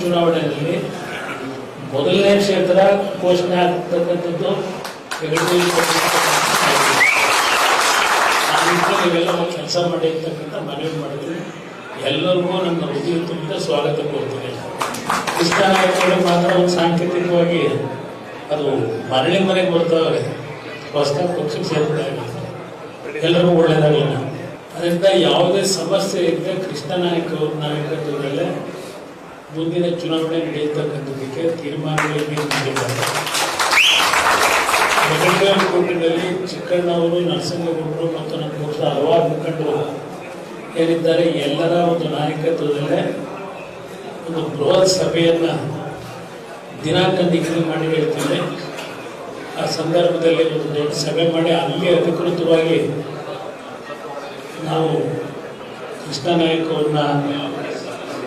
ಚುನಾವಣೆಯಲ್ಲಿ ಮೊದಲನೇ ಕ್ಷೇತ್ರ ಘೋಷಣೆ ಆಗ್ತಕ್ಕಂಥದ್ದು ನೀವೆಲ್ಲ ಕೆಲಸ ಮಾಡಿ ಅಂತಕ್ಕಂಥ ಮನವಿ ಮಾಡಿದ್ವಿ ಎಲ್ಲರಿಗೂ ನನ್ನ ಹೃದಯ ಸ್ವಾಗತ ಕೋರ್ತೀನಿ. ಕೃಷ್ಣ ನಾಯಕರು ಮಾತ್ರ ಒಂದು ಸಾಂಕೇತಿಕವಾಗಿ ಅದು ಮರಳಿ ಮನೆಗೆ ಬರ್ತಾವೆ ಹೊಸದಾಗಿ ಪಕ್ಷಕ್ಕೆ ಆಗಿರ್ತಾರೆ ಎಲ್ಲರಿಗೂ ಒಳ್ಳೇದಾಗಲಿಲ್ಲ ಅದರಿಂದ ಯಾವುದೇ ಸಮಸ್ಯೆ ಇದ್ದರೆ ಕೃಷ್ಣ ನಾಯಕ ಅವ್ರ ನಾಯಕತ್ವದಲ್ಲೇ ಮುಂದಿನ ಚುನಾವಣೆ ನಡೆಯತಕ್ಕಂಥದ್ದಕ್ಕೆ ತೀರ್ಮಾನಗಳಿಗೆ ಮಾಡಿದ್ದಾರೆ ಕೂಟದಲ್ಲಿ ಚಿಕ್ಕಣ್ಣವರು ನರಸಿಂಹಗೌಡರು ಮತ್ತು ನಮ್ಮ ಪಕ್ಷದ ಹಲವಾರು ಮುಖಂಡರು ಏನಿದ್ದಾರೆ ಎಲ್ಲರ ಒಂದು ನಾಯಕತ್ವದಲ್ಲೇ ಒಂದು ಬೃಹತ್ ಸಭೆಯನ್ನು ದಿನಾಂಕ ನಿಗದಿ ಮಾಡಿ ಹೇಳ್ತೇನೆ. ಆ ಸಂದರ್ಭದಲ್ಲಿ ಒಂದು ದೊಡ್ಡ ಸಭೆ ಮಾಡಿ ಅಲ್ಲಿ ಅಧಿಕೃತವಾಗಿ ನಾವು ಕೃಷ್ಣ ನಾಯಕವನ್ನು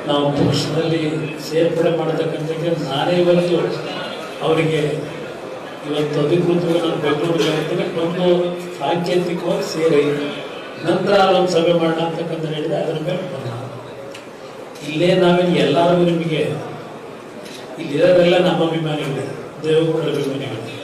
ನಾವು ಪಕ್ಷದಲ್ಲಿ ಸೇರ್ಪಡೆ ಮಾಡತಕ್ಕಂಥಕ್ಕೆ ನಾನೇ ಇವತ್ತು ಅವರಿಗೆ ಇವತ್ತು ಅಧಿಕೃತವಾಗಿ ನಾನು ಬೆಂಗಳೂರಿಗೆ ಹೋಗ್ತೇನೆ. ಒಂದು ಸಾಂಕೇತಿಕವಾಗಿ ಸೇರಿ ನಂತರ ಒಂದು ಸಭೆ ಮಾಡೋಣ ಅಂತಕ್ಕಂಥ ಹೇಳಿದೆ. ಅದರ ಮೇಲೆ ಇಲ್ಲೇ ನಾವೇನು ಎಲ್ಲರೂ ನಿಮಗೆ, ಇಲ್ಲಿರೋರೆಲ್ಲ ನಮ್ಮ ಅಭಿಮಾನಿಗಳು ದೇವಗೌಡರ ಅಭಿಮಾನಿಗಳು.